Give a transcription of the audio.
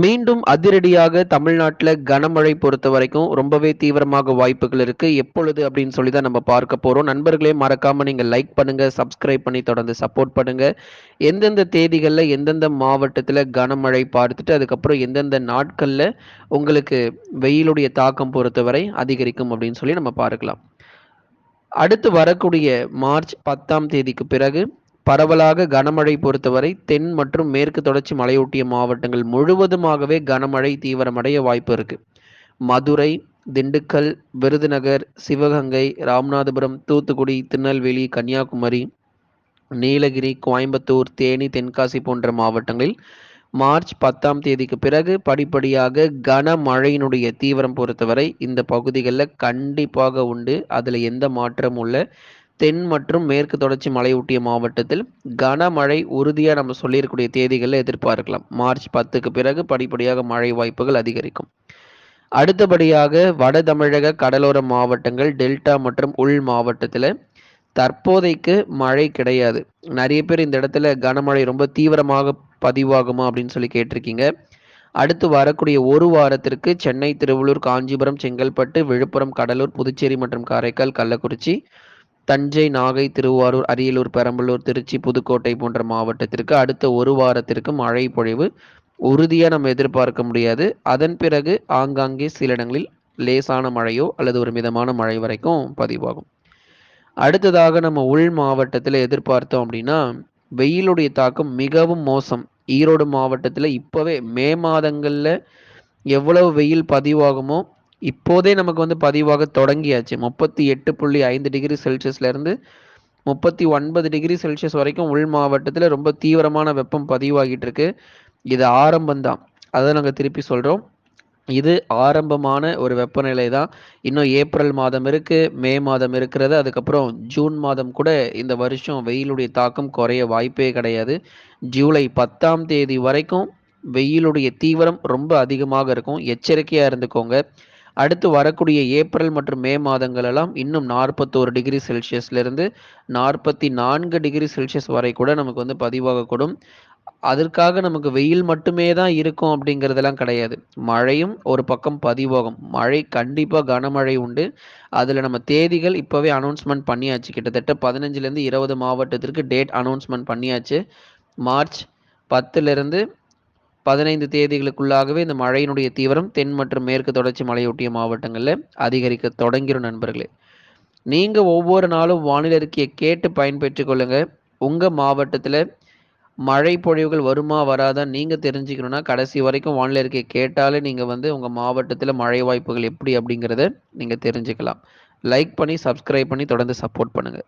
மீண்டும் அதிரடியாக தமிழ்நாட்டில் கனமழை பொறுத்த வரைக்கும் ரொம்பவே தீவிரமாக வாய்ப்புகள் இருக்கு. எப்பொழுது அப்படின்னு சொல்லி தான் நம்ம பார்க்க போறோம். நண்பர்களே மறக்காம நீங்க லைக் பண்ணுங்க சப்ஸ்கிரைப் பண்ணி தொடர்ந்து சப்போர்ட் பண்ணுங்க. எந்தெந்த தேதிகளில் எந்தெந்த மாவட்டத்தில் கனமழை பார்த்துட்டு அதுக்கப்புறம் எந்தெந்த நாட்களில் உங்களுக்கு வெயிலுடைய தாக்கம் பொறுத்தவரை அதிகரிக்கும் அப்படின்னு சொல்லி நம்ம பார்க்கலாம். அடுத்து வரக்கூடிய மார்ச் பத்தாம் தேதிக்கு பிறகு பரவலாக கனமழை பொறுத்தவரை தென் மற்றும் மேற்கு தொடர்ச்சி மலையொட்டிய மாவட்டங்கள் முழுவதுமாகவே கனமழை தீவிரமடைய வாய்ப்பு இருக்கு. மதுரை திண்டுக்கல் விருதுநகர் சிவகங்கை ராமநாதபுரம் தூத்துக்குடி திருநெல்வேலி கன்னியாகுமரி நீலகிரி கோயம்புத்தூர் தேனி தென்காசி போன்ற மாவட்டங்களில் மார்ச் பத்தாம் தேதிக்கு பிறகு படிப்படியாக கனமழையினுடைய தீவிரம் பொறுத்தவரை இந்த பகுதிகளில் கண்டிப்பாக உண்டு. அதில் எந்த மாற்றமும் இல்லை. தென் மற்றும் மேற்கு தொடர்ச்சி மலையொட்டிய மாவட்டத்தில் கனமழை உறுதியாக நம்ம சொல்லியிருக்கக்கூடிய தேதிகளில் எதிர்பார்க்கலாம். மார்ச் பத்துக்கு பிறகு படிப்படியாக மழை வாய்ப்புகள் அதிகரிக்கும். அடுத்தபடியாக வட தமிழக கடலோர மாவட்டங்கள் டெல்டா மற்றும் உள் மாவட்டத்தில் தற்போதைக்கு மழை கிடையாது. நிறைய பேர் இந்த இடத்துல கனமழை ரொம்ப தீவிரமாக பதிவாகுமா அப்படின்னு சொல்லி கேட்டிருக்கீங்க. அடுத்து வரக்கூடிய ஒரு வாரத்திற்கு சென்னை திருவள்ளூர் காஞ்சிபுரம் செங்கல்பட்டு விழுப்புரம் கடலூர் புதுச்சேரி மற்றும் காரைக்கால் கள்ளக்குறிச்சி தஞ்சை நாகை திருவாரூர் அரியலூர் பெரம்பலூர் திருச்சி புதுக்கோட்டை போன்ற மாவட்டத்திற்கு அடுத்த ஒரு வாரத்திற்கு மழை பொழிவு உறுதியாக நம்ம எதிர்பார்க்க முடியாது. அதன் பிறகு ஆங்காங்கே சில இடங்களில் லேசான மழையோ அல்லது ஒரு மிதமான மழை வரைக்கும் பதிவாகும். அடுத்ததாக நம்ம உள் மாவட்டத்தில் எதிர்பார்த்தோம் அப்படின்னா வெயிலுடைய தாக்கம் மிகவும் மோசம். ஈரோடு மாவட்டத்தில் இப்போவே மே மாதங்களில் எவ்வளவு வெயில் பதிவாகுமோ இப்போதே நமக்கு வந்து பதிவாக தொடங்கியாச்சு. முப்பத்தி எட்டு புள்ளி ஐந்து டிகிரி செல்சியஸ்லேருந்து முப்பத்தி ஒன்பது டிகிரி செல்சியஸ் வரைக்கும் உள் மாவட்டத்தில் ரொம்ப தீவிரமான வெப்பம் பதிவாகிட்டு இருக்கு இது ஆரம்பம்தான். அதை நாங்கள் திருப்பி சொல்கிறோம் இது ஆரம்பமான ஒரு வெப்பநிலை தான் இன்னும் ஏப்ரல் மாதம் இருக்குது மே மாதம் இருக்கிறது. அதுக்கப்புறம் ஜூன் மாதம் கூட இந்த வருஷம் வெயிலுடைய தாக்கம் குறைய வாய்ப்பே கிடையாது. ஜூலை பத்தாம் தேதி வரைக்கும் வெயிலுடைய தீவிரம் ரொம்ப அதிகமாக இருக்கும். எச்சரிக்கையாக இருந்துக்கோங்க. அடுத்து வரக்கூடிய ஏப்ரல் மற்றும் மே மாதங்களெல்லாம் இன்னும் நாற்பத்தோரு டிகிரி செல்சியஸ்லேருந்து நாற்பத்தி நான்கு டிகிரி செல்சியஸ் வரை கூட நமக்கு வந்து பதிவாகக்கூடும். அதற்காக நமக்கு வெயில் மட்டுமே தான் இருக்கும் அப்படிங்கிறதெல்லாம் கிடையாது. மழையும் ஒரு பக்கம் பதிவாகும். மழை கண்டிப்பாக கனமழை உண்டு. அதில் நம்ம தேதிகள் இப்போவே அனௌன்ஸ்மெண்ட் பண்ணியாச்சு. கிட்டத்தட்ட பதினஞ்சுலேருந்து இருபது மாவட்டத்திற்கு டேட் அனௌன்ஸ்மெண்ட் பண்ணியாச்சு. மார்ச் பத்துலேருந்து பதினைந்து தேதிகளுக்குள்ளாகவே இந்த மழையினுடைய தீவிரம் தென் மற்றும் மேற்கு தொடர்ச்சி மலையொட்டிய மாவட்டங்களில் அதிகரிக்க தொடங்கிடும் நண்பர்களே. நீங்கள் ஒவ்வொரு நாளும் வானிலை அறிக்கையை கேட்டு பயன்பெற்று கொள்ளுங்க. உங்கள் மாவட்டத்தில் மழை பொழிவுகள் வருமா வராதா நீங்கள் தெரிஞ்சுக்கணுன்னா கடைசி வரைக்கும் வானிலை அறிக்கையை கேட்டாலே நீங்கள் வந்து உங்கள் மாவட்டத்தில் மழை வாய்ப்புகள் எப்படி அப்படிங்கிறத நீங்கள் தெரிஞ்சுக்கலாம். லைக் பண்ணி சப்ஸ்கிரைப் பண்ணி தொடர்ந்து சப்போர்ட் பண்ணுங்கள்